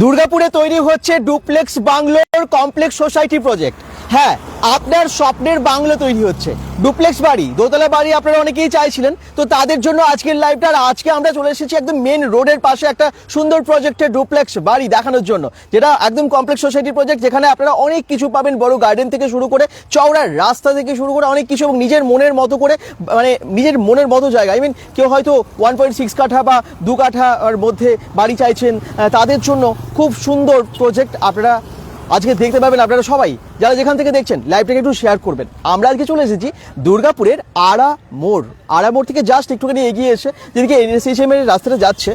দুর্গাপুরে তৈরি হচ্ছে ডুপ্লেক্স বাংলোর কমপ্লেক্স সোসাইটি প্রজেক্ট। হ্যাঁ আপনার স্বপ্নের বাংলো তৈরি হচ্ছে। ডুপ্লেক্স বাড়ি, দোতলা বাড়ি আপনারা অনেকেই চাইছিলেন। তো তাদের জন্য আজকের লাইভটা আর আজকে আমরা চলে এসেছি একদম মেন রোডের পাশে একটা সুন্দর প্রজেক্টের ডুপ্লেক্স বাড়ি দেখানোর জন্য, যেটা একদম কমপ্লেক্স সোসাইটি প্রজেক্ট যেখানে আপনারা অনেক কিছু পাবেন, বড় গার্ডেন থেকে শুরু করে চওড়ার রাস্তা থেকে শুরু করে অনেক কিছু এবং নিজের মনের মতো করে মানে নিজের মনের মতো জায়গা। আই মিন কেউ হয়তো ওয়ান পয়েন্ট সিক্স কাঠা বা দু কাঠার মধ্যে বাড়ি চাইছেন তাদের জন্য খুব সুন্দর প্রজেক্ট আপনারা আজকে দেখতে পাবেন আপনারা সবাই, যারা যেখান থেকে দেখছেন, লাইভটাকে একটু শেয়ার করবেন। আমরা আজকে চলে এসেছি দুর্গাপুরের আড়া মোড়। আড়া মোড় থেকে জাস্ট একটুখানি এগিয়ে এসে যেদিকে এনএসএইচএম এর রাস্তাটা যাচ্ছে।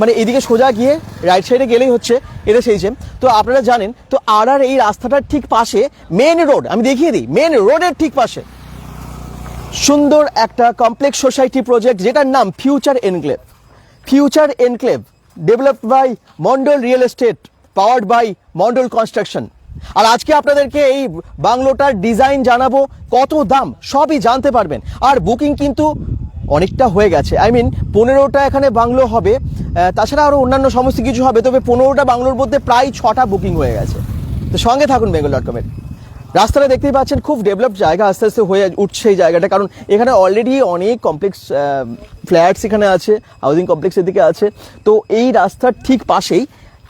মানে এদিকে সোজা গিয়ে রাইট সাইডে গেলেই হচ্ছে এনএসএইচএম তো আপনারা জানেন, তো আড়ার এই রাস্তাটার ঠিক পাশে মেন রোড আমি দেখিয়ে দিই মেন রোডের ঠিক পাশে। সুন্দর একটা কমপ্লেক্স সোসাইটি প্রজেক্ট যেটার নাম future enclave future enclave developed by Mondal real estate powered by Mondal construction আর আজকে আপনাদেরকে এই বাংলোটার ডিজাইন জানাব, কত দাম, সবই জানতে পারবেন। আর বুকিং কিন্তু অনেকটা হয়ে গেছে। আই মিন পনেরোটা এখানে বাংলো হবে। তাছাড়া আরও অন্যান্য সমস্ত কিছু হবে, তবে পনেরোটা বাংলোর মধ্যে প্রায় ছটা বুকিং হয়ে গেছে। তো সঙ্গে থাকুন বেঙ্গল ডট কমের রাস্তাটা দেখতেই পাচ্ছেন, খুব ডেভেলপ জায়গা, আস্তে আস্তে হয়ে উঠছে এই জায়গাটা, কারণ এখানে অলরেডি অনেক কমপ্লেক্স ফ্ল্যাটস এখানে আছে হাউজিং কমপ্লেক্সের দিকে আছে। তো এই রাস্তার ঠিক পাশেই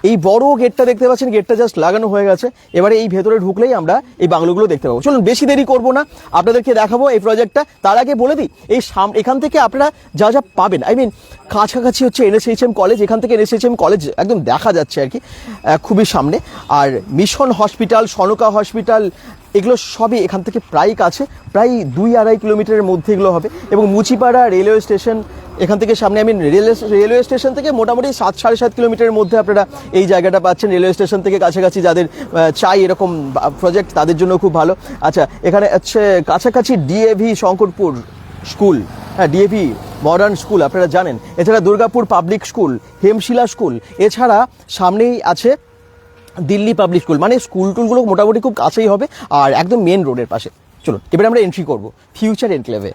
এই বড় গেটটা দেখতে পাচ্ছেন, গেটটা জাস্ট লাগানো হয়ে গেছে। এবারে এই ভেতরে ঢুকলেই আমরা এই বাংলোগুলো দেখতে পাবো। চলুন, বেশি দেরি করব না। আপনাদেরকে দেখাবো এই প্রজেক্টটা তার আগে বলে দিই, এই সাম এখান থেকে আপনারা যা যা পাবেন আই মিন কাছাকাছি হচ্ছে এনএসএইচএম কলেজ এখান থেকে এনএসএইচএম কলেজ একদম দেখা যাচ্ছে আর কি খুবই সামনে। আর মিশন হসপিটাল সনকা হসপিটাল এগুলো সবই এখান থেকে প্রায় কাছে, প্রায় দুই আড়াই কিলোমিটারের মধ্যে এগুলো হবে। এবং মুচিপাড়া রেলওয়ে স্টেশন এখান থেকে সামনে আমি রেলওয়ে স্টেশন থেকে মোটামুটি সাত, সাড়ে সাত কিলোমিটারের মধ্যে আপনারা এই জায়গাটা পাচ্ছেন। রেলওয়ে স্টেশন থেকে কাছাকাছি যাদের চাই এরকম প্রজেক্ট তাদের জন্য খুব ভালো। আচ্ছা এখানে হচ্ছে কাছাকাছি ডিএভি শঙ্করপুর স্কুল। হ্যাঁ ডিএভি মডার্ন স্কুল আপনারা জানেন। এছাড়া Durgapur public school Hemshila school এছাড়া সামনেই আছে দিল্লি পাবলিক স্কুল মানে স্কুল টুলগুলো মোটামুটি খুব কাছেই হবে, আর একদম মেন রোডের পাশে। চলুন, এবারে আমরা এন্ট্রি করব। ফিউচার এনক্লেভে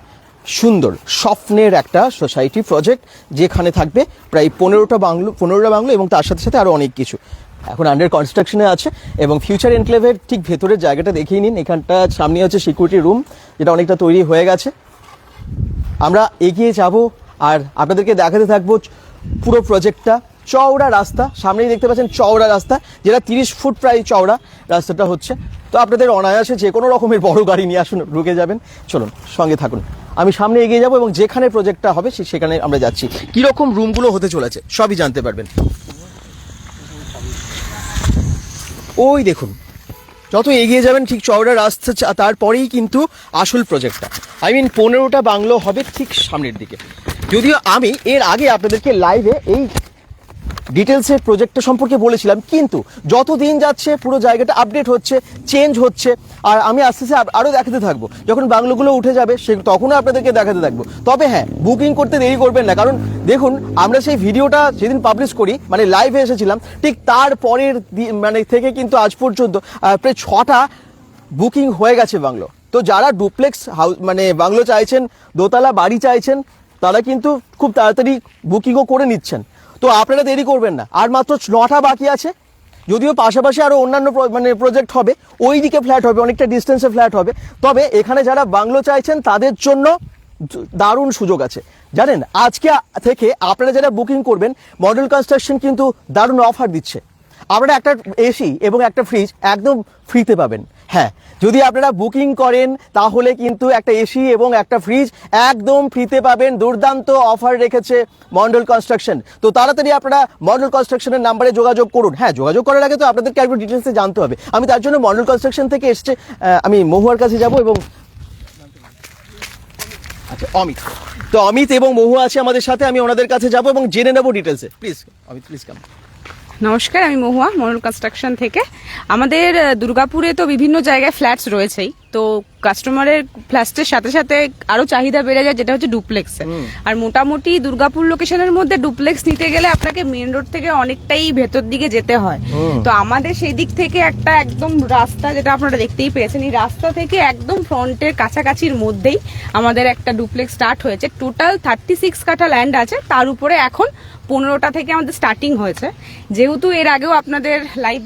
সুন্দর, স্বপ্নের একটা সোসাইটি প্রজেক্ট যেখানে থাকবে প্রায় পনেরোটা বাংলো পনেরোটা বাংলো এবং তার সাথে সাথে আরও অনেক কিছু। এখন আন্ডার কনস্ট্রাকশনে আছে এবং ফিউচার এনক্লেভের ঠিক ভেতরের জায়গাটা দেখিয়ে নিন। এখানটা সামনে হচ্ছে সিকিউরিটি রুম যেটা অনেকটা তৈরি হয়ে গেছে। আমরা এগিয়ে যাব আর আপনাদেরকে দেখাতে থাকব পুরো প্রজেক্টটা চওড়া রাস্তা, সামনেই দেখতে পাচ্ছেন চওড়া রাস্তা, যেটা তিরিশ ফুট প্রায় চওড়া রাস্তাটা হচ্ছে। তো আপনাদের অনায়াসে যে কোনো রকমের বড় গাড়ি নিয়ে আসুন ঢুকে যাবেন। চলুন, সঙ্গে থাকুন। আমি সামনে এগিয়ে যাব এবং যেখানে প্রজেক্টটা হবে সেখানে আমরা যাচ্ছি। কীরকম রুমগুলো হতে চলেছে, সবই জানতে পারবেন। ওই দেখুন যত এগিয়ে যাবেন ঠিক চওড়া রাস্তা তারপরেই কিন্তু আসল প্রজেক্টটা আই মিন পনেরোটা বাংলো হবে ঠিক সামনের দিকে। যদিও আমি এর আগে আপনাদেরকে লাইভে এই ডিটেলসের প্রজেক্টটা সম্পর্কে বলেছিলাম, কিন্তু যত দিন যাচ্ছে পুরো জায়গাটা আপডেট হচ্ছে চেঞ্জ হচ্ছে, আর আমি আস্তে আস্তে আরও দেখাতে থাকব। যখন বাংলোগুলো উঠে যাবে, সে তখনও আপনাদেরকে দেখাতে থাকব। তবে হ্যাঁ বুকিং করতে দেরি করবেন না, কারণ দেখুন, আমরা সেই ভিডিওটা যেদিন পাবলিশ করি মানে লাইভে এসেছিলাম, ঠিক তার পরের মানে থেকে কিন্তু আজ পর্যন্ত প্রায় ছটা বুকিং হয়ে গেছে বাংলো। তো যারা ডুপ্লেক্স হাউস মানে বাংলো চাইছেন, দোতলা বাড়ি চাইছেন, তারা কিন্তু খুব তাড়াতাড়ি বুকিংও করে নিচ্ছেন। তো আপনারা দেরি করবেন না। আর মাত্র নটা বাকি আছে। যদিও পাশাপাশি আরও অন্যান্য মানে প্রজেক্ট হবে। ওই দিকে ফ্ল্যাট হবে, অনেকটা ডিস্টেন্সে ফ্ল্যাট হবে। তবে এখানে যারা বাংলো চাইছেন, তাদের জন্য দারুণ সুযোগ আছে। জানেন, আজকে থেকে আপনারা যারা বুকিং করবেন মডেল কনস্ট্রাকশন কিন্তু দারুণ অফার দিচ্ছে। আপনারা একটা এসি এবং একটা ফ্রিজ একদম ফ্রিতে পাবেন। হ্যাঁ যদি আপনারা বুকিং করেন, তাহলে কিন্তু একটা এসি এবং একটা ফ্রিজ একদম ফ্রিতে পাবেন। দুর্দান্ত অফার রেখেছে মন্ডল কনস্ট্রাকশন। তো তাড়াতাড়ি আপনারা মন্ডল কনস্ট্রাকশনের নাম্বারে যোগাযোগ করুন। হ্যাঁ যোগাযোগ করার আগে তো আপনাদেরকে একটু ডিটেলসে জানতে হবে। আমি তার জন্য মন্ডল কনস্ট্রাকশন থেকে এসছে আমি মহুয়ার কাছে যাব এবং আচ্ছা অমিত। তো অমিত এবং মহুয়া আছে আমাদের সাথে, আমি ওনাদের কাছে যাব এবং জেনে নেব ডিটেলসে প্লিজ, অমিত প্লিজ কাম নমস্কার আমি মহুয়া মনুল কনস্ট্রাকশন থেকে। আমাদের দুর্গাপুরে তো বিভিন্ন জায়গায় ফ্ল্যাটস রয়েছেই। তো কাস্টমারের ফ্ল্যাস্টের সাথে সাথে আরও চাহিদা বেড়ে যায় যেটা হচ্ছে ডুপ্লেক্সে আর মোটামুটি দুর্গাপুর লোকেশনের মধ্যে ডুপ্লেক্স নিতে গেলে আপনাকে মেন রোড থেকে অনেকটাই ভেতর দিকে যেতে হয়। তো আমাদের সেই দিক থেকে একটা একদম রাস্তা যেটা আপনারা দেখতেই পেয়েছেন এই রাস্তা থেকে একদম ফ্রন্টের কাছাকাছির মধ্যেই আমাদের একটা ডুপ্লেক্স স্টার্ট হয়েছে। টোটাল থার্টি সিক্স কাঠা ল্যান্ড আছে তার উপরে এখন পনেরোটা থেকে আমাদের স্টার্টিং হয়েছে। যেহেতু এর আগেও আপনাদের লাইভ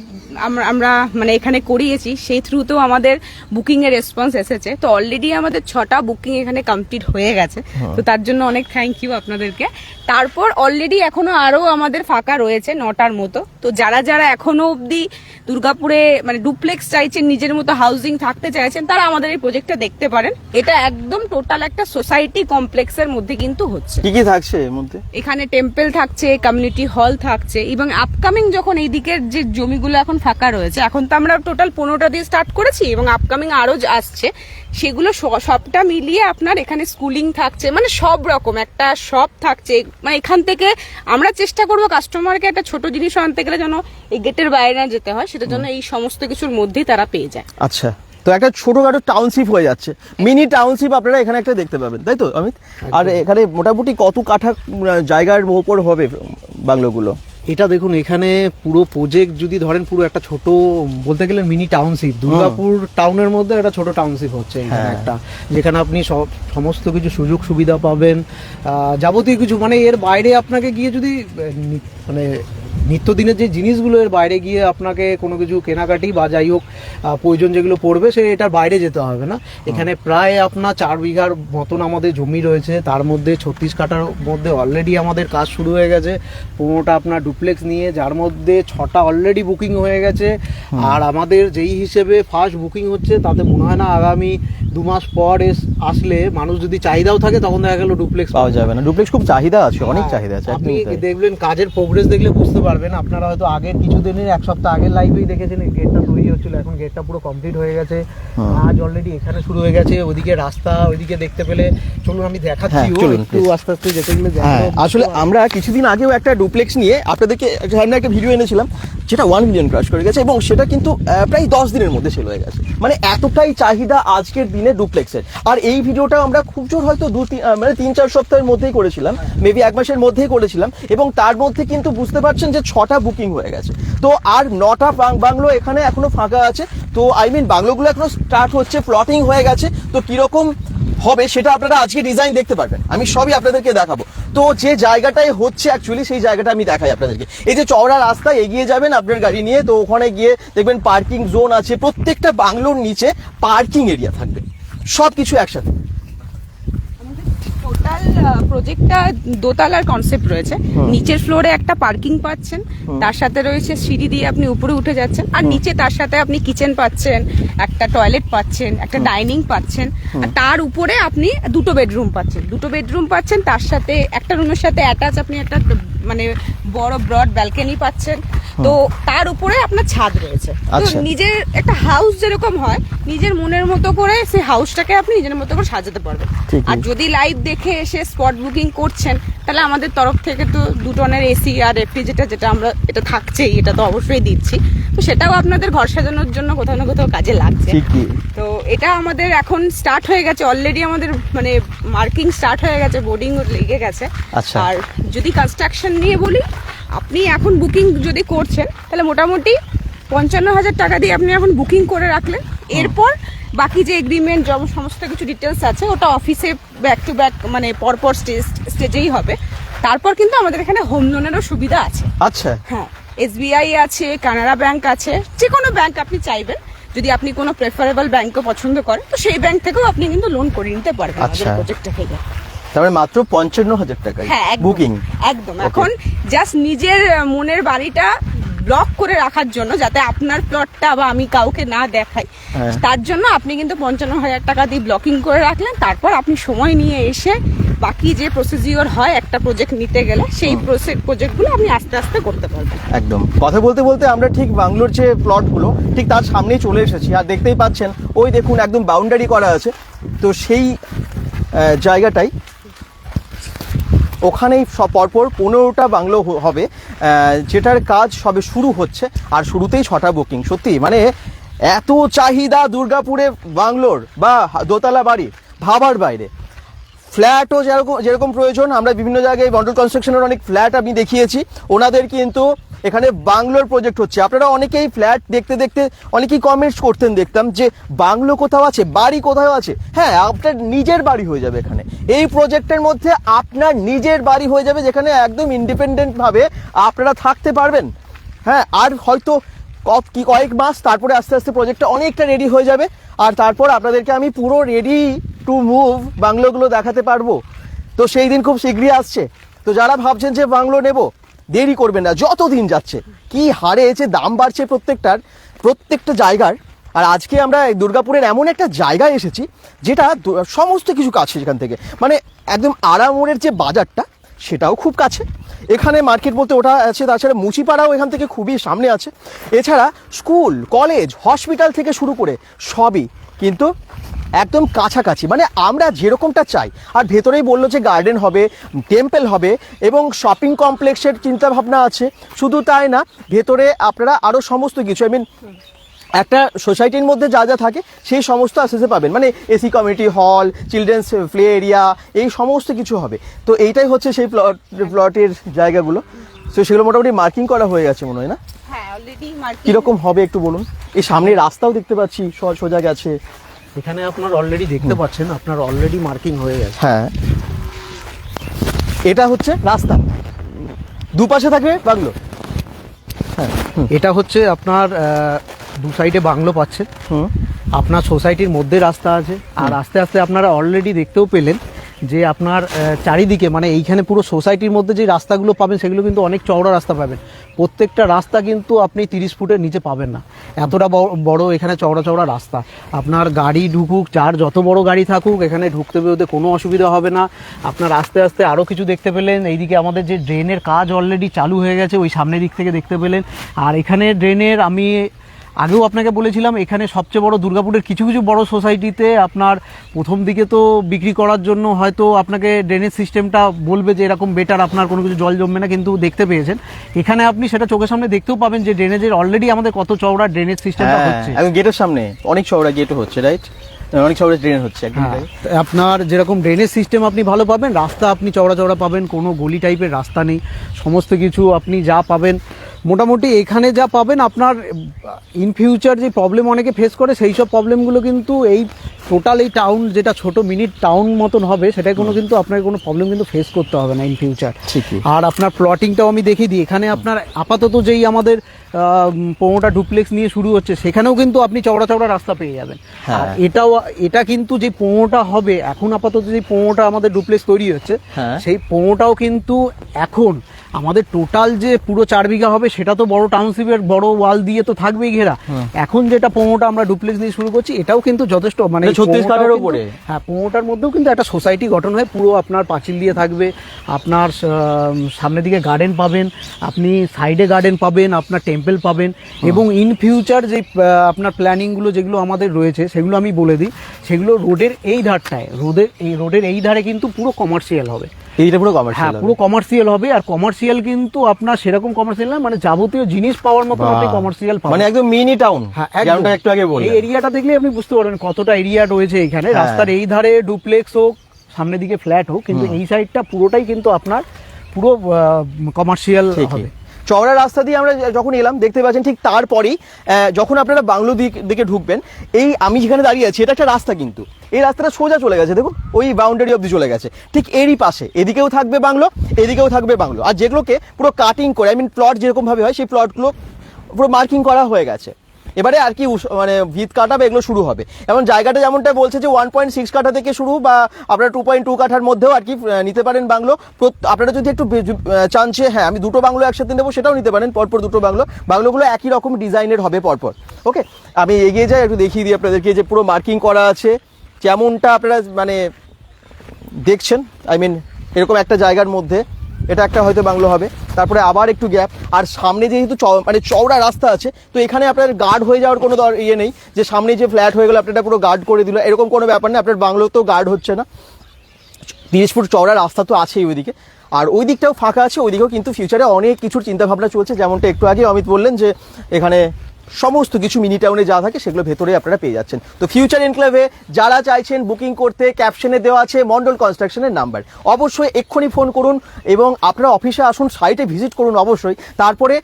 আমরা মানে এখানে করিয়েছি সেই থ্রুতেও আমাদের বুকিং এর রেসপন্স এসেছে। তো অলরেডি আমাদের ছটা বুকিং এখানে কমপ্লিট হয়ে গেছে। তো তার জন্য অনেক থ্যাংক ইউ আপনাদেরকে। তারপর অলরেডি এখনও আরও আমাদের ফাঁকা রয়েছে নটার মতো। তো যারা যারা এখনও অবধি দুর্গাপুরে মানে ডুপ্লেক্স চাইছেন নিজের মতো হাউজিং থাকতে চাইছেন তারা আমাদের এই প্রজেক্টটা দেখতে পারেন। এটা একদম টোটাল একটা সোসাইটি কমপ্লেক্সের মধ্যে কিন্তু হচ্ছে। কি কি থাকছে এর মধ্যে? এখানে টেম্পল থাকছে কমিউনিটি হল থাকছে এবং আপকামিং যখন এই দিকের যে জমিগুলো এখন ফাঁকা রয়েছে এখন তো আমরা টোটাল পনেরোটা দিয়ে স্টার্ট করেছি এবং আপকামিং আরও আসছে। সেগুলো সবটা মিলিয়ে আপনার এখানে স্কুলিং থাকছে মানে সব রকম একটা শপ থাকছে মানে এখান থেকে আমরা চেষ্টা করব কাস্টমারকে একটা ছোট জিনিস আনতে গেলে যেন এই গেটের বাইরে না যেতে হয় সেটার জন্য এই সমস্ত কিছুর মধ্যেই তারা পেয়ে যায়। আচ্ছা তো একটা ছোটখাটো টাউনশিপ হয়ে যাচ্ছে। মিনি টাউনশিপ আপনারা এখানে একটা দেখতে পাবেন তাই তো অমিত? আর এখানে মোটামুটি কত কাঠা জায়গার ওপর হবে বাংলোগুলো? এটা দেখুন এখানে পুরো প্রজেক্ট যদি ধরেন পুরো একটা ছোট বলতে গেলে মিনি টাউনশিপ দুর্গাপুর টাউনের মধ্যে একটা ছোট টাউনশিপ হচ্ছে হ্যাঁ। একটা যেখানে আপনি সব সমস্ত কিছু সুযোগ সুবিধা পাবেন যাবতীয় কিছু মানে এর বাইরে আপনাকে গিয়ে যদি মানে নিত্যদিনের যে জিনিসগুলো এর বাইরে গিয়ে আপনাকে কোনো কিছু কেনাকাটি বা যাই হোক প্রয়োজন যেগুলো পড়বে সে এটার বাইরে যেতে হবে না। এখানে প্রায় আপনার চার বিঘার মতন আমাদের জমি রয়েছে। তার মধ্যে ছত্রিশ কাটার মধ্যে অলরেডি আমাদের কাজ শুরু হয়ে গেছে। পনেরোটা আপনার ডুপ্লেক্স নিয়ে যার মধ্যে ছটা অলরেডি বুকিং হয়ে গেছে। আর আমাদের যেই হিসেবে ফার্স্ট বুকিং হচ্ছে তাতে মনে হয় না আগামী দু মাস পর এস- আসলে মানুষ যদি চাহিদাও থাকে তখন দেখা গেল ডুপ্লেক্স পাওয়া যাবে না। ডুপ্লেক্স খুব চাহিদা আছে অনেক চাহিদা আছে আপনি। দেখবেন কাজের প্রোগ্রেস দেখলে বুঝতে পারবেন। আপনারা হয়তো আগের কিছুদিনের এক সপ্তাহ আগের লাইভেই দেখেছেন এই গেটটা তৈরি হচ্ছিল এখন গেটটা পুরো কমপ্লিট হয়ে গেছে। আজ অলরেডি এখানে শুরু হয়ে গেছে ওদিকে রাস্তা ওইদিকে দেখতে পেলে চলুন আমি দেখাচ্ছি হ্যাঁ, একটু আস্তে আস্তে যেতে গেলে হ্যাঁ আসলে আমরা কিছুদিন আগেও একটা ডুপ্লেক্স নিয়ে আপনাদেরকে একটা ভিডিও এনেছিলাম। যেটা ওয়ান মিলিয়ন ক্রাশ করে গেছে এবং সেটা কিন্তু প্রায় দশ দিনের মধ্যে সেল হয়ে গেছে। মানে এতটাই চাহিদা আজকের দিনে ডুপ্লেক্সের আর এই ভিডিওটা আমরা খুব জোর হয়তো দু তিন মানে তিন চার সপ্তাহের মধ্যেই করেছিলাম মেবি এক মাসের মধ্যেই করেছিলাম, এবং তার মধ্যে কিন্তু বুঝতে পারছেন যে ছটা বুকিং হয়ে গেছে। তো আর নটা বাংলো এখানে এখনও ফাঁকা আছে। তো আই মিন বাংলোগুলো এখনও স্টার্ট হচ্ছে প্লটিং হয়ে গেছে। তো কীরকম হবে সেটা আপনারা আজকে ডিজাইন দেখতে পারবেন। আমি সবই আপনাদেরকে দেখাবো। তো যে জায়গাটাই হচ্ছে অ্যাকচুয়ালি সেই জায়গাটা আমি দেখাই আপনাদেরকে। এই যে চওড়া রাস্তা, এগিয়ে যাবেন আপনার গাড়ি নিয়ে, তো ওখানে গিয়ে দেখবেন পার্কিং জোন আছে। প্রত্যেকটা বাংলোর নিচে পার্কিং এরিয়া থাকবে। সব কিছু একসাথে। টোটাল প্রজেক্টটা দোতলার কনসেপ্ট রয়েছে। নিচের ফ্লোরে একটা পার্কিং পাচ্ছেন তার সাথে রয়েছে সিঁড়ি দিয়ে আপনি উপরে উঠে যাচ্ছেন আর নিচে তার সাথে আপনি কিচেন পাচ্ছেন একটা টয়লেট পাচ্ছেন একটা ডাইনিং পাচ্ছেন আর তার উপরে আপনি দুটো বেডরুম পাচ্ছেন। দুটো বেডরুম পাচ্ছেন তার সাথে একটা রুমের সাথে অ্যাটাচ আপনি একটা মানে বড় ব্রড ব্যালকনি পাচ্ছেন। তো তার উপরে আপনার ছাদ রয়েছে। তো আচ্ছা। নিজের একটা হাউস যেরকম হয় নিজের মনের মতো করে সেই হাউসটাকে আপনি নিজের মতো করে সাজাতে পারবেন। আর যদি লাইভ দেখে এসে স্পট বুকিং করছেন তাহলে আমাদের তরফ থেকে তো দু টনের এসি আর রেফ্রিজারেটর যেটা আমরা এটা থাকছেই এটা তো অবশ্যই দিচ্ছি। তো সেটাও আপনাদের ঘর সাজানোর জন্য কোথাও না কোথাও কাজে লাগছে। তো এটা আমাদের এখন স্টার্ট হয়ে গেছে অলরেডি আমাদের মানে মার্কিং স্টার্ট হয়ে গেছে বোর্ডিং লেগে গেছে। আচ্ছা। আর যদি কনস্ট্রাকশন নিয়ে বলি আপনি এখন বুকিং যদি করছেন তাহলে মোটামুটি পঞ্চান্ন হাজার টাকা দিয়ে আপনি এখন বুকিং করে রাখলেন। এরপর বাকি যে এগ্রিমেন্ট সমস্ত কিছু ডিটেলস আছে ওটা অফিসে ব্যাক টু ব্যাক মানে পরপর স্টেজ স্টেজেই হবে। তারপর কিন্তু আমাদের এখানে হোম লোনেরও সুবিধা আছে। আচ্ছা। হ্যাঁ এসবিআই আছে কানাড়া ব্যাংক আছে যে কোনো ব্যাংক আপনি চাইবেন। যদি আপনি কোনো প্রেফারেবল ব্যাংকও পছন্দ করেন তো সেই ব্যাংক থেকেও আপনি কিন্তু লোন করে নিতে পারবেন আমাদের আচ্ছা। প্রজেক্টটা থেকে। তারপরে মাত্র পঞ্চান্ন হাজার হ্যাঁ একদম, বুকিং একদম। এখন জাস্ট নিজের মনের বাড়িটা ব্লক করে রাখার জন্য যাতে আপনার প্লটটা বা আমি কাউকে না দেখাই। হ্যাঁ। তার জন্য আপনি কিন্তু পঞ্চান্ন হাজার টাকা দিয়ে ব্লকিং করে রাখলেন তারপর আপনি সময় নিয়ে এসে বাকি যে প্রসিজিওর হয় একটা প্রজেক্ট নিতে গেলে সেই প্রজেক্টগুলো আপনি আস্তে আস্তে করতে পারবেন। একদম। কথা বলতে বলতে আমরা ঠিক বাংলোর যে প্লটগুলো ঠিক তার সামনেই চলে এসেছি। আর দেখতেই পাচ্ছেন ওই দেখুন একদম বাউন্ডারি করা আছে। তো সেই জায়গাটাই ওখানেই পরপর পনেরোটা বাংলো হবে। যেটার কাজ সবে শুরু হচ্ছে, আর শুরুতেই ছটা বুকিং। সত্যি মানে এত চাহিদা দুর্গাপুরে বাংলোর বা দোতলা বাড়ি, ভাবার বাইরে। ফ্ল্যাটও যেরকম যেরকম প্রয়োজন, আমরা বিভিন্ন জায়গায় মন্ডল কনস্ট্রাকশনের অনেক ফ্ল্যাট আমি দেখিয়েছি। ওনাদের কিন্তু এখানে বাংলোর প্রজেক্ট হচ্ছে। আপনারা অনেকেই ফ্ল্যাট দেখতে দেখতে অনেকেই কমেন্টস করতেন, দেখতাম যে বাংলো কোথাও আছে, বাড়ি কোথাও আছে। হ্যাঁ আপনার নিজের বাড়ি হয়ে যাবে এখানে। এই প্রজেক্টের মধ্যে আপনার নিজের বাড়ি হয়ে যাবে যেখানে একদম ইন্ডিপেন্ডেন্টভাবে আপনারা থাকতে পারবেন। হ্যাঁ আর হয়তো ক- কয়েক মাস তারপরে আস্তে আস্তে প্রজেক্টটা অনেকটা রেডি হয়ে যাবে। আর তারপর আপনাদেরকে আমি পুরো রেডি টু মুভ বাংলোগুলো দেখাতে পারব। তো সেই দিন খুব শীঘ্রই আসছে। তো যারা ভাবছেন যে বাংলো নেব, দেরি করবেন না যত দিন যাচ্ছে। কি হারে যে দাম বাড়ছে প্রত্যেকটার, প্রত্যেকটা জায়গার। আর আজকে আমরা দুর্গাপুরের এমন একটা জায়গায় এসেছি, যেটা সমস্ত কিছু কাছে এখান থেকে। মানে একদম আরামোড়ের যে বাজারটা সেটাও খুব কাছে। এখানে মার্কেট বলতে ওটা আছে, তাছাড়া মুচিপাড়াও এখান থেকে খুবই সামনে আছে। এছাড়া স্কুল, কলেজ, হসপিটাল থেকে শুরু করে সবই কিন্তু একদম কাছাকাছি। মানে আমরা যেরকমটা চাই। আর ভেতরেই বলল যে গার্ডেন হবে, টেম্পল হবে এবং শপিং কমপ্লেক্সের চিন্তাভাবনা আছে। শুধু তাই না, ভেতরে আপনারা আরও সমস্ত কিছু আই মিন একটা সোসাইটির মধ্যে যা যা থাকে সেই সমস্ত আস্তে পাবেন। মানে AC community hall children's play area এই সমস্ত কিছু হবে। তো এইটাই হচ্ছে সেই প্লট প্লটের জায়গাগুলো। তো সেগুলো মোটামুটি মার্কিং করা হয়ে গেছে মনে হয় না? হ্যাঁ কীরকম হবে একটু বলুন? এই সামনে রাস্তাও দেখতে পাচ্ছি সোজা গেছে। এখানে আপনার অলরেডি দেখতে পাচ্ছেন আপনার অলরেডি মার্কিং হয়ে গেছে। হ্যাঁ। এটা হচ্ছে রাস্তা। দুপাশে থাকবে বাংলো। হ্যাঁ এটা হচ্ছে আপনার দু সাইডে বাংলো পাচ্ছে। হুম। আপনার সোসাইটির মধ্যে রাস্তা আছে। আর আস্তে আস্তে আপনারা অলরেডি দেখতেও পেলেন যে আপনার চারিদিকে মানে এইখানে পুরো সোসাইটির মধ্যে যে রাস্তাগুলো পাবেন সেগুলো কিন্তু অনেক চওড়া রাস্তা পাবেন। প্রত্যেকটা রাস্তা কিন্তু আপনি তিরিশ ফুটের নিচে পাবেন না। এতটা বড়- বড় এখানে চওড়া চওড়া রাস্তা। আপনার গাড়ি ঢুকুক চার যত বড় গাড়ি থাকুক এখানে ঢুকতে বেরোতে কোনো অসুবিধা হবে না। আপনার আস্তে আস্তে আরও কিছু দেখতে পেলেন। এইদিকে আমাদের যে ড্রেনের কাজ অলরেডি চালু হয়ে গেছে ওই সামনের দিক থেকে দেখতে পেলেন। আর এখানে ড্রেনের আমি আগেও আপনাকে বলেছিলাম এখানে সবচেয়ে বড় দুর্গাপুরের কিছু কিছু বড় সোসাইটিতে আপনার প্রথম দিকে তো বিক্রি করার জন্য হয়তো আপনাকে ড্রেনেজ সিস্টেমটা বলবে যে এরকম বেটার আপনার কোনো কিছু জল জমবে না কিন্তু দেখতে পেয়েছেন। এখানে আপনি সেটা চোখের সামনে দেখতেও পাবেন যে ড্রেনেজের অলরেডি আমাদের কত চওড়া ড্রেনেজ সিস্টেমটা হ্যাঁ হচ্ছে। একদম গেটের সামনে অনেক চওড়া গেটও হচ্ছে রাইট অনেক চওড়া ট্রেন হচ্ছে একদম হ্যাঁ, আপনার যেরকম ড্রেনেজ সিস্টেম আপনি ভালো পাবেন রাস্তা আপনি চওড়া চওড়া পাবেন কোনো গলি টাইপের রাস্তা নেই সমস্ত কিছু আপনি যা পাবেন মোটামুটি এখানে যা পাবেন আপনার ইন ফিউচার যে প্রবলেম অনেকে ফেস করে সেই সব প্রবলেমগুলো কিন্তু এই টোটাল এই টাউন যেটা ছোট মিনিট টাউন মতন হবে সেটাই কোনো কিন্তু আপনাকে কোনো প্রবলেম কিন্তু ফেস করতে হবে না ইন ফিউচার ঠিকই। আর আপনার প্লটিংটাও আমি দেখিয়ে দিই এখানে আপনার আপাতত যেই আমাদের পনেরোটা ডুপ্লেক্স নিয়ে শুরু হচ্ছে সেখানেও কিন্তু আপনি চওড়া চওড়া রাস্তা পেয়ে যাবেন হ্যাঁ। আর এটাও এটা কিন্তু যে পনেরোটা হবে এখন আপাতত যে পনেরোটা আমাদের ডুপ্লেক্স তৈরি হচ্ছে হ্যাঁ। সেই পনেরোটাও কিন্তু এখন আমাদের টোটাল যে পুরো চার বিঘা হবে সেটা তো বড় টাউনশিপের বড় ওয়াল দিয়ে তো থাকবেই ঘেরা এখন যেটা পনেরোটা আমরা ডুপ্লেক্স দিয়ে শুরু করছি এটাও কিন্তু যথেষ্ট মানে এটা 36 পনেরোটাও কাঠার কিন্তু- ওপরে। হ্যাঁ পনেরোটার মধ্যেও কিন্তু একটা সোসাইটি গঠন হয় পুরো আপনার পাঁচিল দিয়ে থাকবে আপনার সামনের দিকে গার্ডেন পাবেন আপনি সাইডে গার্ডেন পাবেন আপনার টেম্পল পাবেন এবং ইন ফিউচার যে আপনার প্ল্যানিংগুলো যেগুলো আমাদের রয়েছে সেগুলো আমি বলে দিই। সেগুলো রোডের এই ধারটায় রোডের এই রোডের এই ধারে কিন্তু পুরো কমার্শিয়াল হবে। এইটা পুরো হ্যাঁ পুরো কমার্শিয়াল হবে আর কমার্শিয়াল কিন্তু আপনার সেরকম কমার্শিয়াল না মানে যাবতীয় জিনিস পাওয়ার মতো আপনি কমার্শিয়াল পাবেন। মানে একদম মিনি টাউন হ্যাঁ। যেমনটা একটু আগে এই এরিয়াটা দেখলে আপনি বুঝতে পারবেন কতটা এরিয়া রয়েছে এখানে। হ্যাঁ। রাস্তার এই ধারে ডুপ্লেক্স হোক সামনের দিকে ফ্ল্যাট হোক কিন্তু এই সাইডটা পুরোটাই কিন্তু আপনার পুরো কমার্শিয়াল হবে। চওড়া রাস্তা দিয়ে আমরা যখন এলাম, দেখতে পাচ্ছেন ঠিক তারপরেই যখন আপনারা বাংলো দিক, দিকে ঢুকবেন, এই আমি যেখানে দাঁড়িয়ে আছি, এটা একটা রাস্তা কিন্তু। এই রাস্তাটা সোজা চলে গেছে, দেখুন, ওই বাউন্ডারি অবধি চলে গেছে। ঠিক এরই পাশে, এদিকেও থাকবে বাংলো, এদিকেও থাকবে বাংলো। আর যেগুলোকে পুরো কাটিং করে আই মিন প্লট যেরকমভাবে হয়, সেই প্লটগুলো পুরো মার্কিং করা হয়ে গেছে। এবারে আর কি মানে ভিত কাটা এগুলো শুরু হবে। এবং জায়গাটা যেমনটা বলছে যে ওয়ান পয়েন্ট সিক্স কাঠা থেকে শুরু বা আপনারা টু পয়েন্ট টু কাঠার মধ্যেও আর কি নিতে পারেন বাংলো। আপনারা যদি একটু চান যে হ্যাঁ আমি দুটো বাংলো একসাথে নেব, সেটাও নিতে পারেন, পরপর দুটো বাংলো। বাংলোগুলো একই রকম ডিজাইনের হবে পরপর। ওকে আমি এগিয়ে যাই, একটু দেখিয়ে দিই আপনাদেরকে যে পুরো মার্কিং করা আছে। যেমনটা আপনারা মানে দেখছেন আই মিন এরকম একটা জায়গার মধ্যে। এটা একটা হয়তো বাংলো হবে। তারপরে আবার একটু গ্যাপ। আর সামনে যেহেতু মানে চওড়া রাস্তা আছে, তো এখানে আপনার গার্ড হয়ে যাওয়ার কোনো ইয়ে নেই। যে সামনে যে ফ্ল্যাট হয়ে গেল আপনারা পুরো গার্ড করে দিল। এরকম কোনো ব্যাপার নেই আপনার বাংলো তো গার্ড হচ্ছে না। তিরিশ ফুট চওড়া রাস্তা তো আছেই ওইদিকে। আর ওই দিকটাও ফাঁকা আছে, ওইদিকেও কিন্তু ফিউচারে অনেক কিছুর চিন্তা ভাবনা চলছে। যেমনটা একটু আগে অমিত বললেন যে, এখানে সমস্ত কিছু মিনি টাউনে যা থাকে সেগুলো ভেতরে আপনারা পেয়ে যাচ্ছেন। তো ফিউচার এনক্লেভে যারা চাইছেন বুকিং করতে ক্যাপশনে দেওয়া আছে মন্ডল কনস্ট্রাকশনের নাম্বার অবশ্যই এক্ষুনি ফোন করুন এবং আপনারা অফিসে আসুন সাইটে ভিজিট করুন অবশ্যই। তারপরে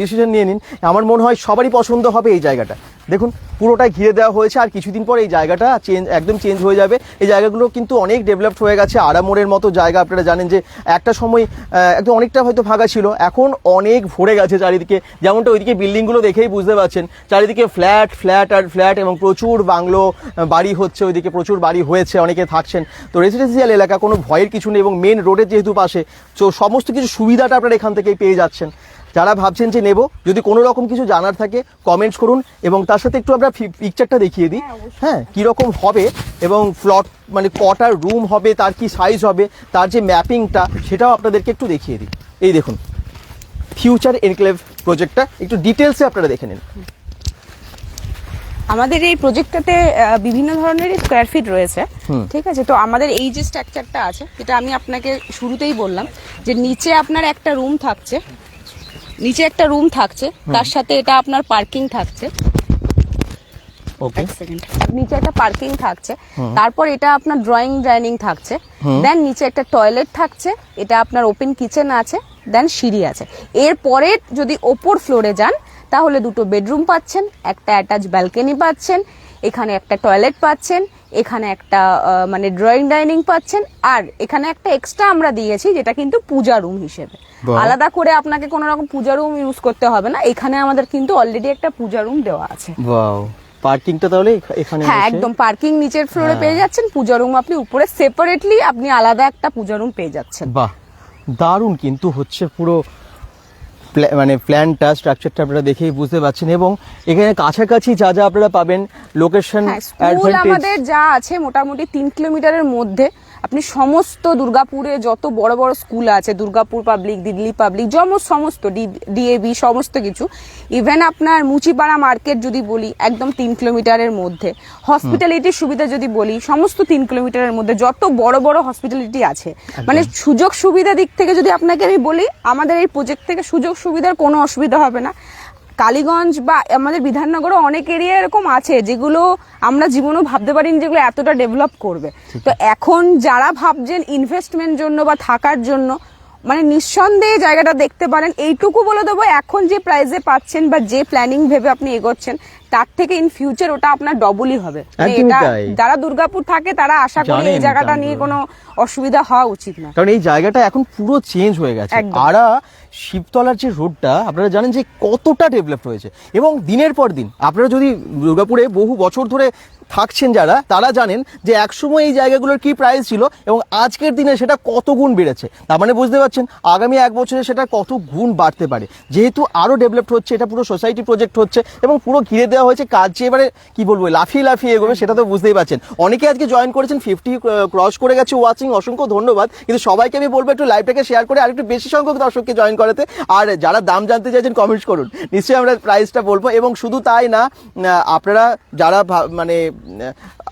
ডিসিশন নিয়ে নিন। আমার মনে হয় সবারই পছন্দ হবে এই জায়গাটা। দেখুন, পুরোটাই ঘিরে দেওয়া হয়েছে আর কিছুদিন পর এই জায়গাটা চেঞ্জ, একদম চেঞ্জ হয়ে যাবে। এই জায়গাগুলো কিন্তু অনেক ডেভেলপড হয়ে গেছে আড়ামোড়ের মতো জায়গা, আপনারা জানেন যে একটা সময় একদম অনেকটা হয়তো ফাঁকা ছিল, এখন অনেক ভরে গেছে চারিদিকে। যেমনটা ওইদিকে বিল্ডিংগুলো দেখেই বুঝতে পারছেন, চারিদিকে ফ্ল্যাট ফ্ল্যাট আর ফ্ল্যাট এবং প্রচুর বাংলো বাড়ি হচ্ছে ওইদিকে, প্রচুর বাড়ি হয়েছে, অনেকে থাকছেন। তো রেসিডেন্সিয়াল এলাকা কোনো ভয়ের কিছু নেই এবং মেন রোডের যেহেতু পাশে, তো সমস্ত কিছু সুবিধাটা আপনারা এখান থেকেই পেয়ে যাচ্ছেন। যারা ভাবছেন যে নেব যদি কোনো রকম কিছু জানার থাকে কমেন্টস করুন এবং তার সাথে একটু আমরা পিকচারটা দেখিয়ে দিই। হ্যাঁ কীরকম হবে এবং প্লট মানে কটা রুম হবে তার কি সাইজ হবে তার যে ম্যাপিংটা সেটাও আপনাদেরকে একটু দেখিয়ে দিই। এই দেখুন ফিউচার এনক্লেভ প্রজেক্টটা একটু ডিটেলসে আপনারা দেখে নিন। আমাদের এই প্রজেক্টটাতে বিভিন্ন ধরনের স্কোয়ার ফিট রয়েছে ঠিক আছে? তো আমাদের এই যে স্ট্রাকচারটা আছে যেটা আমি আপনাকে শুরুতেই বললাম যে নিচে আপনার একটা রুম থাকছে নিচে একটা রুম থাকছে তার সাথে এটা আপনার পার্কিং থাকছে। Okay second. নিচে একটা পার্কিং থাকছে তারপর এটা আপনার ড্রয়িং ডাইনিং থাকছে। দেন নিচে একটা টয়লেট থাকছে এটা আপনার ওপেন কিচেন আছে দেন সিঁড়ি আছে। এরপরে যদি ওপর ফ্লোরে যান তাহলে দুটো বেডরুম পাচ্ছেন একটা অ্যাটাচ ব্যালকনি পাচ্ছেন এখানে একটা টয়লেট পাচ্ছেন এখানে একটা মানে ড্রয়িং ডাইনিং পাচ্ছেন আর এখানে একটা এক্সট্রা আমরা দিয়েছি যেটা কিন্তু পূজা রুম হিসেবে। আলাদা করে আপনাকে কোনো রকম পূজা রুম ইউজ করতে হবে না এখানে আমাদের কিন্তু অলরেডি একটা পূজা রুম দেওয়া আছে। পার্কিংটা তাহলে এখানে হ্যাঁ একদম পার্কিং নিচের ফ্লোরে হ্যাঁ। পেয়ে যাচ্ছেন পূজা রুম আপনি উপরে সেপারেটলি আপনি আলাদা একটা পূজা রুম পেয়ে যাচ্ছেন। বাহ। দারুণ কিন্তু হচ্ছে পুরো মানে প্ল্যানটা স্ট্রাকচারটা আপনারা দেখেই বুঝতে পারছেন এবং এখানে কাছাকাছি যা যা আপনারা পাবেন লোকেশন হ্যাঁ আমাদের যা আছে মোটামুটি তিন কিলোমিটারের মধ্যে। আপনি সমস্ত দুর্গাপুরে যত বড় বড় স্কুল আছে দুর্গাপুর পাবলিক দিল্লি পাবলিক সমস্ত ডিএবি সমস্ত কিছু ইভেন আপনার মুচিপাড়া মার্কেট যদি বলি একদম তিন কিলোমিটারের মধ্যে হসপিটালিটির সুবিধা যদি বলি সমস্ত তিন কিলোমিটারের মধ্যে যত বড় বড় হসপিটালিটি আছে মানে সুযোগ সুবিধা দিক থেকে যদি আপনাকে আমি বলি আমাদের এই প্রজেক্ট থেকে সুযোগ সুবিধার কোনো অসুবিধা হবে না। কালীগঞ্জ বা আমাদের বিধাননগরও অনেক এরিয়া এরকম আছে যেগুলো আমরা জীবনেও ভাবতে পারিনি যেগুলো এতটা ডেভেলপ করবে। তো এখন যারা ভাবছেন ইনভেস্টমেন্ট জন্য বা থাকার জন্য মানে নিঃসন্দেহে জায়গাটা দেখতে পারেন। এইটুকু বলে দেবো এখন যে প্রাইসে পাচ্ছেন বা যে প্ল্যানিং ভেবে আপনি এগোচ্ছেন তার থেকে ইন ফিউচার ওটা আপনার ডবলই হবে। এটা যারা দুর্গাপুর থাকে তারা আশা করি এই জায়গাটা নিয়ে কোনো অসুবিধা হওয়া উচিত না কারণ এই জায়গাটা এখন পুরো চেঞ্জ হয়ে গেছে। আরা শিবতলার যে রোডটা, আপনারা জানেন যে কতটা ডেভেলপ হয়েছে। এবং দিনের পর দিন, আপনারা যদি দুর্গাপুরে বহু বছর ধরে থাকছেন যারা, তারা জানেন যে একসময় এই জায়গাগুলোর কি প্রাইস ছিল এবং আজকের দিনে সেটা কত গুণ বেড়েছে। তার মানে বুঝতে পারছেন, আগামী এক বছরে সেটা কত গুণ বাড়তে পারে। যেহেতু আরও ডেভেলপড হচ্ছে, এটা পুরো সোসাইটি প্রজেক্ট হচ্ছে এবং পুরো ঘিরে দেওয়া হয়েছে কাজ যে এবারে কি বলব, লাফিয়ে লাফিয়ে এগোবে সেটা তো বুঝতেই পারছেন। অনেকে আজকে জয়েন করেছেন ফিফটি ক্রস করে গেছে ওয়াচিং অসংখ্য ধন্যবাদ। কিন্তু সবাইকে আমি বলব একটু লাইভটাকে শেয়ার করে আর একটু বেশি সংখ্যক দর্শককে জয়েন করাতে। আর যারা দাম জানতে চাইছেন কমেন্টস করুন। নিশ্চয়ই আমরা প্রাইসটা বলব এবং শুধু তাই না আপনারা যারা মানে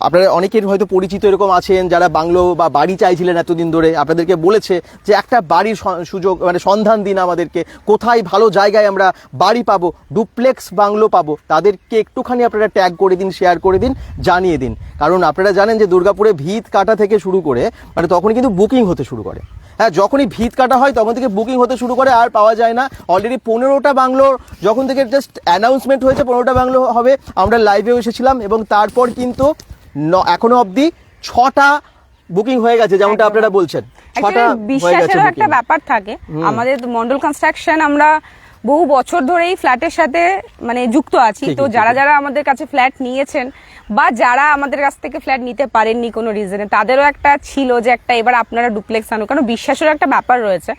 আপনারা অনেকের হয়তো পরিচিত এরকম আছেন যারা বাংলো বা বাড়ি চাইছিলেন এতদিন ধরে। আপনাদেরকে বলেছে যে একটা বাড়ির সুযোগ মানে সন্ধান দিন আমাদেরকে। কোথায় ভালো জায়গায় আমরা বাড়ি পাবো, ডুপ্লেক্স বাংলো পাবো। তাদেরকে একটুখানি আপনারা ট্যাগ করে দিন শেয়ার করে দিন, জানিয়ে দিন। কারণ আপনারা জানেন যে দুর্গাপুরে ভিত কাটা থেকে শুরু করে মানে তখন কিন্তু বুকিং হতে শুরু করে। হ্যাঁ যখনই ভিত কাটা হয় তখন থেকে বুকিং হতে শুরু করে আর পাওয়া যায় না। অলরেডি পনেরোটা বাংলোর যখন থেকে জাস্ট অ্যানাউন্সমেন্ট হয়েছে পনেরোটা বাংলো হবে আমরা লাইভেও এসেছিলাম এবং তারপর কিন্তু ন- এখনও অবধি ছটা বুকিং হয়ে গেছে যেমনটা আপনারা বলছেন। ছটা বিশ্বাসের বিশ্বাসেরও একটা ব্যাপার থাকে। আমাদের মন্ডল কনস্ট্রাকশন আমরা বহু বছর ধরেই ফ্ল্যাটের সাথে মানে যুক্ত আছি। তো যারা যারা আমাদের কাছে ফ্ল্যাট নিয়েছেন বা যারা আমাদের কাছ থেকে ফ্ল্যাট নিতে পারেননি কোনো রিজনে তাদেরও একটা ছিল যে একটা এবার আপনারা ডুপ্লেক্স আনো কারণ বিশ্বাসের একটা ব্যাপার রয়েছে।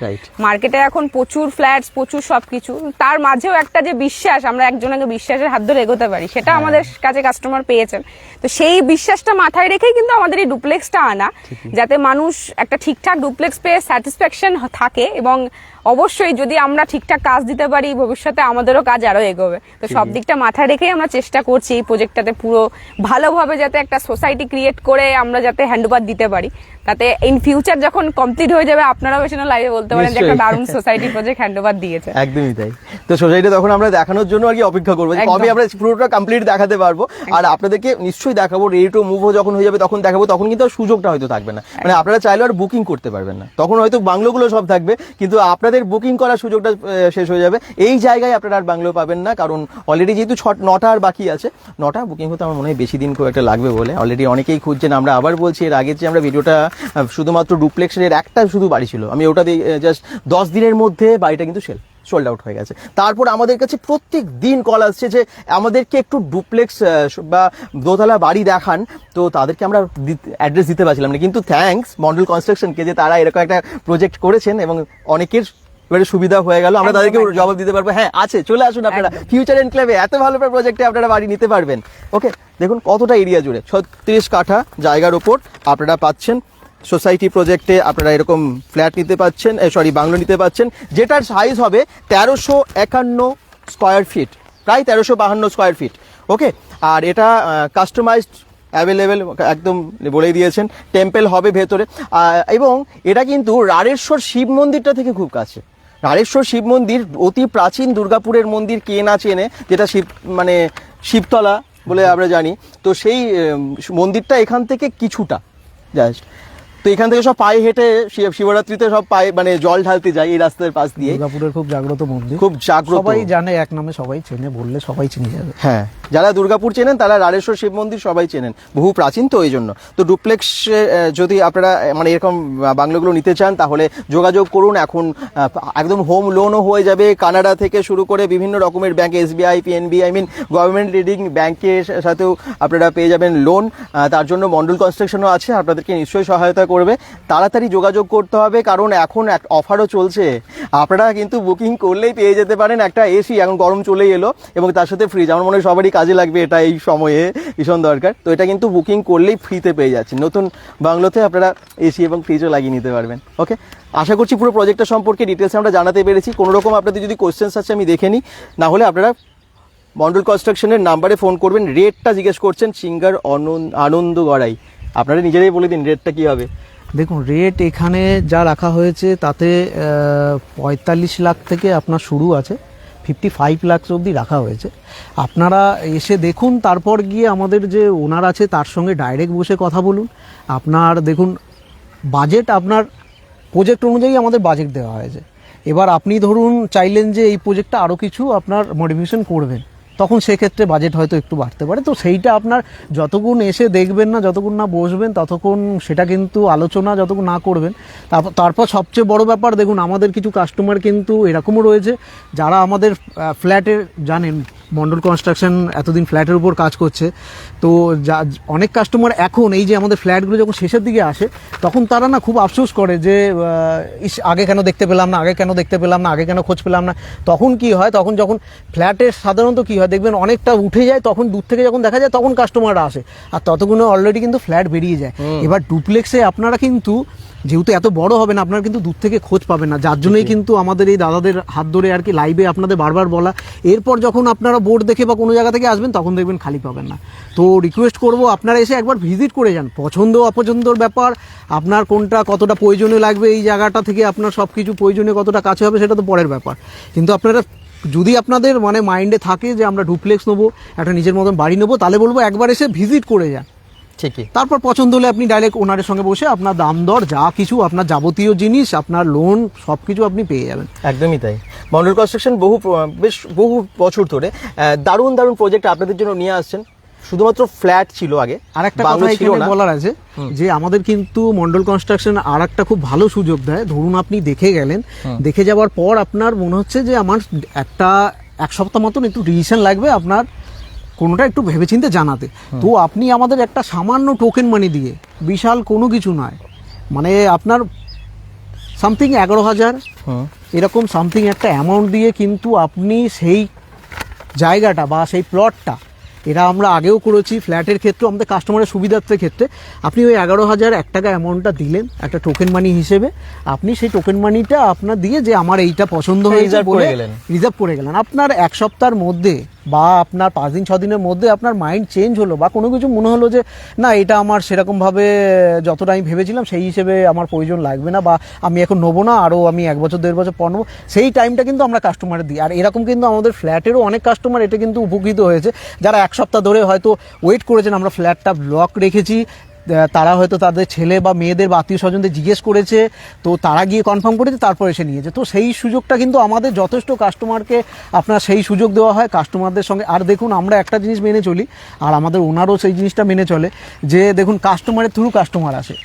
মার্কেটে এখন প্রচুর ফ্ল্যাটস প্রচুর সবকিছু। তার মাঝেও একটা যে বিশ্বাস আমরা একজনকে বিশ্বাসের হাত ধরে এগোতে পারি সেটা হ্যাঁ। আমাদের কাছে কাস্টমার পেয়েছেন। তো সেই বিশ্বাসটা মাথায় রেখেই কিন্তু আমাদের এই ডুপ্লেক্সটা আনা যাতে মানুষ একটা ঠিকঠাক ডুপ্লেক্স পেয়ে স্যাটিসফ্যাকশন থাকে এবং অবশ্যই যদি আমরা ঠিকঠাক কাজ দিতে পারি ভবিষ্যতে আমাদেরও কাজ আরও এগোবে। তো সব দিকটা মাথায় রেখেই আমরা চেষ্টা করছি এই প্রজেক্টটাতে পুরো ভালোভাবে যাতে একটা সোসাইটি ক্রিয়েট করে আমরা যাতে হ্যান্ডওভার দিতে পারি। তাতে ইন ফিউচার যখন কমপ্লিট হয়ে যাবে আপনারাও এসে লাইভে বলতে পারেন যে একটা। দারুণ সোসাইটি প্রজেক্ট হ্যান্ডওভার দিয়েছে। একদমই তাই। তো সোসাইটি তখন আমরা দেখানোর জন্য আর কি অপেক্ষা করব। কবে আমরা পুরোটা কমপ্লিট দেখাতে পারব। আর আপনাদেরকে নিশ্চয়ই দেখাবো রেডি টু মুভও যখন হয়ে যাবে তখন দেখাবো তখন কিন্তু আর সুযোগটা হয়তো থাকবে না। মানে আপনারা চাইলেও আর বুকিং করতে পারবেন না। তখন হয়তো বাংলোগুলো সব থাকবে কিন্তু আপনাদের বুকিং করার সুযোগটা শেষ হয়ে যাবে। এই জায়গায় আপনারা আর বাংলো পাবেন না কারণ অলরেডি যেহেতু ছ নটা আর বাকি আছে নটা বুকিং হতে আমার মনে হয় বেশি দিন খুব একটা লাগবে বলে। অলরেডি অনেকেই খুঁজছেন আমরা আবার বলছি এর আগে যে আমরা ভিডিওটা শুধুমাত্র ডুপ্লেক্সের একটা শুধু বাড়ি ছিল। আমি ওটা দিয়ে জাস্ট দশ দিনের মধ্যে বাড়িটা কিন্তু সেল সোল্ড আউট হয়ে গেছে। তারপর আমাদের কাছে প্রত্যেক দিন কল আসছে যে আমাদেরকে একটু ডুপ্লেক্স বা দোতলা বাড়ি দেখান। তো তাদেরকে আমরা অ্যাড্রেস দিতে পারছিলাম না। কিন্তু থ্যাঙ্কস মন্ডল কনস্ট্রাকশনকে যে তারা এরকম একটা প্রজেক্ট করেছেন এবং অনেকের এবারে সুবিধা হয়ে গেল। আমরা তাদেরকে জবাব দিতে পারব। হ্যাঁ আছে চলে আসুন আপনারা। ফিউচার এনক্লেভে এত ভালো প্রজেক্টে আপনারা বাড়ি নিতে পারবেন। ওকে দেখুন কতটা এরিয়া জুড়ে। ছত্রিশ কাঠা জায়গার ওপর আপনারা পাচ্ছেন। সোসাইটি প্রজেক্টে আপনারা এরকম ফ্ল্যাট নিতে পাচ্ছেন সরি, বাংলো নিতে পাচ্ছেন, যেটার সাইজ হবে তেরোশো একান্ন স্কোয়ার ফিট প্রায় তেরোশো বাহান্ন স্কোয়ার ফিট ওকে আর এটা কাস্টমাইজড অ্যাভেলেবেল একদম বলেই দিয়েছেন টেম্পেল হবে ভেতরে এবং এটা কিন্তু রাড়েশ্বর শিব মন্দিরটা থেকে খুব কাছে। রাড়েশ্বর শিব মন্দির অতি প্রাচীন দুর্গাপুরের মন্দির কে না চেনে, যেটা শিব মানে শিবতলা বলে আমরা জানি, তো সেই মন্দিরটা এখান থেকে কিছুটা জাস্ট এখান থেকে সব পায়ে হেঁটে শিবরাত্রিতে সব পায়ে মানে জল ঢালতে যায় এই রাস্তার পাশ দিয়ে। দুর্গাপুরের খুব জাগ্রত মন্দির। খুব জাগ্রত। সবাই জানে এক নামে সবাই চেনে বললে সবাই চিনে যাবে। হ্যাঁ। যারা দুর্গাপুর চেনেন, তারা রাড়েশ্বর শিব মন্দির সবাই চেনেন, বহু প্রাচীন তো এই জন্য। তো ডুপ্লেক্স যদি আপনারা মানে এরকম বাংলোগুলো নিতে চান, তাহলে যোগাযোগ করুন। এখন একদম হোম লোনও হয়ে যাবে। কানাডা থেকে শুরু করে বিভিন্ন রকমের bank, SBI, PNB I mean government leading ব্যাংকের সাথেও আপনারা পেয়ে যাবেন লোন। তার জন্য মন্ডল কনস্ট্রাকশনও আছে, আপনাদেরকে নিশ্চয়ই সহায়তা করবে। তাড়াতাড়ি যোগাযোগ করতে হবে, কারণ এখন এক অফারও চলছে। আপনারা কিন্তু বুকিং করলেই পেয়ে যেতে পারেন একটা এসি এখন গরম চলেই এলো, এবং তার সাথে ফ্রিজ আমার মনে হয় সবারই কাজে লাগবে এটা এই সময়ে, ভীষণ দরকার। তো এটা কিন্তু বুকিং করলেই ফ্রিতে পেয়ে যাচ্ছেন নতুন বাংলোতে আপনারা এসি এবং ফ্রিজও লাগিয়ে নিতে পারবেন। ওকে আশা করছি পুরো প্রজেক্টটা সম্পর্কে ডিটেলস আমরা জানাতে পেরেছি। কোনো রকম আপনাদের যদি কোশ্চেন্স আছে আমি দেখে নিই। না হলে আপনারা মন্ডল কনস্ট্রাকশনের নাম্বারে ফোন করবেন। রেটটা জিজ্ঞেস করছেন সিঙ্গার আনন্দ গড়াই। আপনারা নিজেরাই বলে দিন রেটটা কী হবে। দেখুন রেট এখানে যা রাখা হয়েছে তাতে পঁয়তাল্লিশ লাখ থেকে আপনার শুরু আছে। ফিফটি ফাইভ লাখস অবধি রাখা হয়েছে। আপনারা এসে দেখুন, তারপর গিয়ে আমাদের যে ওনার আছে, তার সঙ্গে ডাইরেক্ট বসে কথা বলুন। আপনার দেখুন বাজেট আপনার প্রোজেক্ট অনুযায়ী আমাদের বাজেট দেওয়া হয়েছে। এবার আপনি ধরুন, চাইলেন যে এই প্রজেক্টটা আরও কিছু আপনার মডিফিকেশন করবেন। তখন সেক্ষেত্রে বাজেট হয়তো একটু বাড়তে পারে। তো সেইটা আপনার যতক্ষণ এসে দেখবেন না, যতক্ষণ না বসবেন, ততক্ষণ সেটা কিন্তু আলোচনা যতক্ষণ না করবেন তারপর তারপর সবচেয়ে বড় ব্যাপার দেখুন, আমাদের কিছু কাস্টমার কিন্তু এরকমও রয়েছে, যারা আমাদের ফ্ল্যাটের জানেন, মন্ডল কনস্ট্রাকশন এতদিন ফ্ল্যাটের উপর কাজ করছে তো যা অনেক কাস্টমার এখন এই যে আমাদের ফ্ল্যাটগুলো যখন শেষের দিকে আসে তখন তারা না খুব আফসোস করে যে ইস আগে কেন দেখতে পেলাম না আগে কেন দেখতে পেলাম না আগে কেন খোঁজ পেলাম না। তখন কি হয় তখন যখন ফ্ল্যাটের সাধারণত কি হয় দেখবেন অনেকটা উঠে যায় তখন দূর থেকে যখন দেখা যায় তখন কাস্টমাররা আসে। আর ততক্ষণে অলরেডি কিন্তু ফ্ল্যাট বেরিয়ে যায়। এবার ডুপ্লেক্সে আপনারা কিন্তু যেহেতু এত বড় হবে না আপনারা কিন্তু দূর থেকে খোঁজ পাবেন না। যার জন্যই কিন্তু আমাদের এই দাদাদের হাত ধরে আর কি লাইভে আপনাদের বারবার বলা। এরপর যখন আপনারা বোর্ড দেখে বা কোনো জায়গা থেকে আসবেন তখন দেখবেন খালি পাবেন না। তো রিকোয়েস্ট করব আপনারা এসে একবার ভিজিট করে যান। পছন্দ অপছন্দর ব্যাপার আপনার কোনটা কতটা প্রয়োজনীয় লাগবে এই জায়গাটা থেকে আপনার সব কিছু প্রয়োজনীয় কতটা কাছে হবে সেটা তো পরের ব্যাপার। কিন্তু আপনারা যদি আপনাদের মানে মাইন্ডে থাকে যে আমরা ডুপ্লেক্স নেব একটা নিজের মতন বাড়ি নেব তাহলে বলব একবার এসে ভিজিট করে যান। ঠিকই। তারপর পছন্দ হলে আপনি ডাইরেক্ট ওনারের সঙ্গে বসে আপনার দাম দর যা কিছু আপনার যাবতীয় জিনিস আপনার লোন সব কিছু আপনি পেয়ে যাবেন। একদমই তাই। মন্ডল কনস্ট্রাকশন বহু বেশ বহু বছর ধরে দারুণ দারুণ প্রজেক্ট আপনাদের জন্য নিয়ে আসছেন। শুধুমাত্র ফ্ল্যাট ছিল আগে আর একটা বাংলো কথা এখানে বলার আছে যে আমাদের কিন্তু মন্ডল কনস্ট্রাকশন আর একটা খুব ভালো সুযোগ দেয়। ধরুন আপনি দেখে গেলেন দেখে যাওয়ার পর আপনার মনে হচ্ছে যে আমার একটা এক সপ্তাহ মতন একটু রিভিশন লাগবে আপনার কোনোটা একটু ভেবেচিন্তে জানাতে। তো আপনি আমাদের একটা সামান্য টোকেন মানি দিয়ে বিশাল কোনো কিছু নয় মানে আপনার সামথিং এগারো হাজার এরকম সামথিং একটা অ্যামাউন্ট দিয়ে কিন্তু আপনি সেই জায়গাটা বা সেই প্লটটা এটা আমরা আগেও করেছি ফ্ল্যাটের ক্ষেত্রে আমাদের কাস্টমারের সুবিধার্থের ক্ষেত্রে আপনি ওই এগারো হাজার এক টাকা অ্যামাউন্টটা দিলেন একটা টোকেন মানি হিসেবে আপনি সেই টোকেন মানিটা আপনার দিয়ে যে আমার এইটা পছন্দ হয়ে বলে গেলেন। রিজার্ভ করে গেলেন। আপনার এক সপ্তাহের মধ্যে বা আপনার পাঁচ দিন, ছ দিনের মধ্যে আপনার মাইন্ড চেঞ্জ হলো বা কোনো কিছু মনে হলো যে, না, এটা আমার সেরকমভাবে যতটা আমি ভেবেছিলাম, সেই হিসেবে আমার প্রয়োজন লাগবে না বা আমি এখন নেব না, আরও আমি এক বছর, দেড় বছর পর নেব। সেই টাইমটা কিন্তু আমরা কাস্টমারের দিই। আর এরকম কিন্তু আমাদের ফ্ল্যাটেরও অনেক কাস্টমার এটা কিন্তু উপকৃত হয়েছে। যারা এক সপ্তাহ ধরে হয়তো ওয়েট করেছেন, আমরা ফ্ল্যাটটা ব্লক রেখেছি তারা হয়তো তাদের ছেলে বা মেয়েদের বা আত্মীয় স্বজনদের জিজ্ঞেস করেছে, তো তারা গিয়ে কনফার্ম করেছে, তারপরে এসে নিয়েছে তো সেই সুযোগটা কিন্তু আমাদের যথেষ্ট কাস্টমারকে আপনার সেই সুযোগ দেওয়া হয় কাস্টমারদের সঙ্গে। আর দেখুন, আমরা একটা জিনিস মেনে চলি, আর আমাদের ওনারও সেই জিনিসটা মেনে চলে, যে দেখুন কাস্টমারের থ্রু কাস্টমার আসে।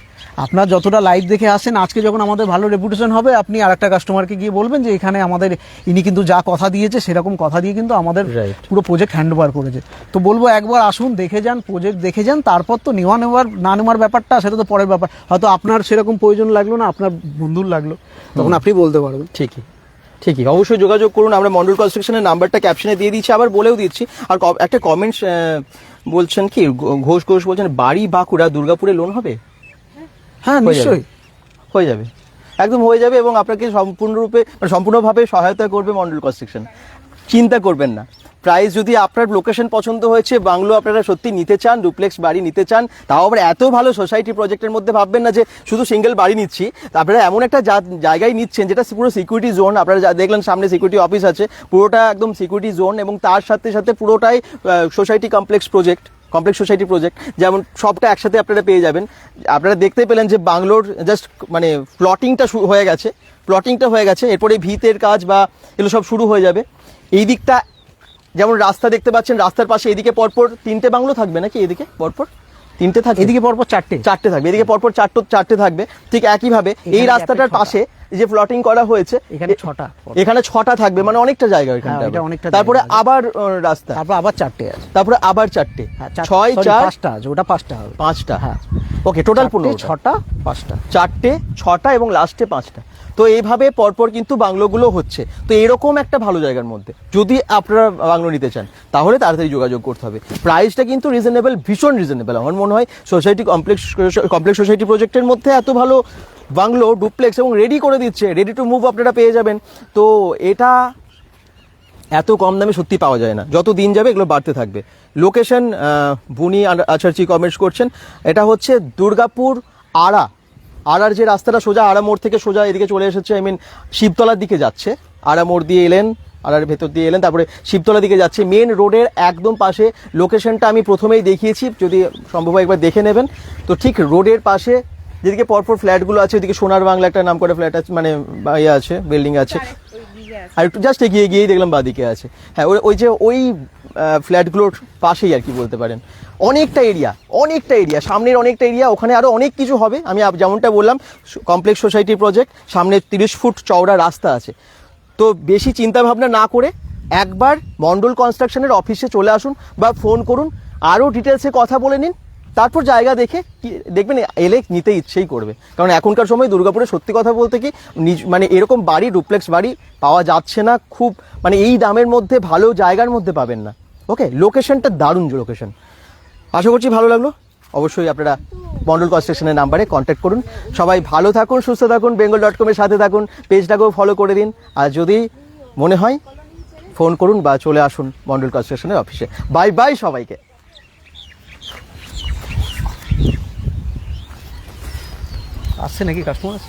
আপনার যতটা লাইভ দেখে আসেন আজকে যখন আমাদের ভালো রেপুটেশন হবে আপনি আরেকটা কাস্টমারকে গিয়ে বলবেন যে এখানে আমাদের ইনি কিন্তু যা কথা দিয়েছে সেরকম কথা দিয়ে কিন্তু আমাদের পুরো প্রজেক্ট হ্যান্ড ওভার করেছে। তো বলব একবার আসুন দেখে যান প্রজেক্ট দেখে যান তারপর তো নেওয়া নেওয়ার না নেওয়ার ব্যাপারটা সেটা তো পরের ব্যাপার। হয়তো আপনার সেরকম প্রয়োজন লাগল না আপনার বন্ধুর লাগল তখন আপনি বলতে পারবেন। ঠিকই ঠিকই। অবশ্যই যোগাযোগ করুন আমরা মন্ডল কনস্ট্রাকশনের নাম্বারটা ক্যাপশনে দিয়ে দিচ্ছি আবার বলেও দিচ্ছি। আর একটা কমেন্টস বলছেন কি ঘোষ ঘোষ বলছেন বাড়ি বাঁকুড়া দুর্গাপুরে লোন হবে? হ্যাঁ। নিশ্চয়ই। হয়ে যাবে। একদম হয়ে যাবে এবং আপনাকে সম্পূর্ণরূপে মানে সম্পূর্ণভাবে সহায়তা করবে মন্ডল কনস্ট্রাকশন চিন্তা করবেন না। প্রাইস যদি আপনার লোকেশন পছন্দ হয়েছে, বাংলো আপনারা সত্যি নিতে চান ডুপ্লেক্স বাড়ি নিতে চান, তাও আবার এত ভালো সোসাইটি প্রজেক্টের মধ্যে ভাববেন না যে শুধু সিঙ্গেল বাড়ি নিচ্ছি। আপনারা এমন একটা জায়গায় নিচ্ছেন যেটা পুরো সিকিউরিটি জোন আপনারা যা দেখলেন সামনে সিকিউরিটি অফিস আছে, পুরোটা একদম সিকিউরিটি জোন এবং তার সাথে সাথে পুরোটাই society complex project complex society project যেমন সবটা একসাথে আপনারা পেয়ে যাবেন। আপনারা দেখতে পেলেন যে বাংলোর জাস্ট মানে প্লটিংটা হয়ে গেছে প্লটিংটা হয়ে গেছে, এরপরে ভিতের কাজ বা এগুলো সব শুরু হয়ে যাবে। এই দিকটা যেমন রাস্তা দেখতে পাচ্ছেন রাস্তার পাশে এদিকে পরপর তিনটে বাংলো থাকবে নাকি এদিকে পরপর? তিনটে থাকবে? এদিকে পরপর চারটে। চারটে থাকবে। এদিকে পরপর চারটে চারটে থাকবে। ঠিক একইভাবে এই রাস্তাটার পাশে যে প্লটিং করা হয়েছে এখানে ছটা। এখানে ছটা থাকবে মানে অনেকটা জায়গা এখানটা হ্যাঁ। অনেকটা তারপরে আবার রাস্তা। তারপর আবার চারটে আছে। তারপরে আবার চারটে। হ্যাঁ, ছয় চার পাঁচটা আছে ওটা পাঁচটা হবে। পাঁচটা। হ্যাঁ। ওকে টোটাল পনেরো ছটা পাঁচটা। চারটে ছটা এবং লাস্টে পাঁচটা। তো এইভাবে পরপর কিন্তু বাংলোগুলো হচ্ছে। তো এরকম একটা ভালো জায়গার মধ্যে। যদি আপনারা বাংলো নিতে চান, তাহলে তাড়াতাড়ি যোগাযোগ করতে হবে। প্রাইসটা কিন্তু রিজনেবল ভীষণ রিজনেবল আমার মনে হয় সোসাইটি কমপ্লেক্স কমপ্লেক্স সোসাইটি প্রজেক্টের মধ্যে এত ভালো বাংলো ডুপ্লেক্স এবং রেডি করে দিচ্ছে রেডি টু মুভ আপনারা পেয়ে যাবেন। তো এটা এত কম দামে সত্যি পাওয়া যায় না। যত দিন যাবে এগুলো বাড়তে থাকবে। লোকেশন বুনি আচার্যি কমেন্টস করছেন। এটা হচ্ছে দুর্গাপুর আড়া আড়ার যে রাস্তাটা সোজা আড়া মোড় থেকে সোজা এদিকে চলে এসেছে আই মিন শিবতলার দিকে যাচ্ছে। আড়া মোড় দিয়ে এলেন আড়ার ভেতর দিয়ে এলেন, তারপরে শিবতলার দিকে যাচ্ছে। মেন রোডের একদম পাশে লোকেশনটা আমি প্রথমেই দেখিয়েছি, যদি সম্ভব হয় একবার দেখে নেবেন। তো ঠিক রোডের পাশে যেদিকে পরপর ফ্ল্যাটগুলো আছে, ওদিকে সোনার বাংলা একটা নাম করে ফ্ল্যাট আছে মানে ইয়ে আছে বিল্ডিং আছে। আর একটু জাস্ট এগিয়ে গিয়েই দেখলাম বাদিকে আছে। হ্যাঁ ওই যে ওই ফ্ল্যাটগুলোর পাশেই আর কি বলতে পারেন। অনেকটা এরিয়া অনেকটা এরিয়া সামনের অনেকটা এরিয়া ওখানে আরও অনেক কিছু হবে। আমি যেমনটা বললাম কমপ্লেক্স সোসাইটি প্রজেক্ট সামনে তিরিশ ফুট চওড়া রাস্তা আছে। তো বেশি চিন্তা ভাবনা না করে একবার মন্ডল কনস্ট্রাকশনের অফিসে চলে আসুন বা ফোন করুন। আরও ডিটেলসে কথা বলে নিন। তারপর জায়গা দেখে দেখবেন এলে নিতে ইচ্ছেই করবে। কারণ এখনকার সময় দুর্গাপুরে সত্যি কথা বলতে কি, নিজ- মানে এরকম বাড়ি, ডুপ্লেক্স বাড়ি পাওয়া যাচ্ছে না, খুব মানে এই দামের মধ্যে ভালো জায়গার মধ্যে পাবেন না। ওকে, লোকেশনটা দারুণ লোকেশন আশা করছি ভালো লাগল। অবশ্যই আপনারা মন্ডল কনস্ট্রাকশনের নাম্বারে কন্ট্যাক্ট করুন। সবাই ভালো থাকুন, সুস্থ থাকুন বেঙ্গল ডট কমের সাথে থাকুন পেজটাকেও ফলো করে দিন। আর যদি মনে হয় ফোন করুন বা চলে আসুন মন্ডল কনস্ট্রাকশনের অফিসে বাই বাই সবাইকে। আসছে নাকি কাস্টমার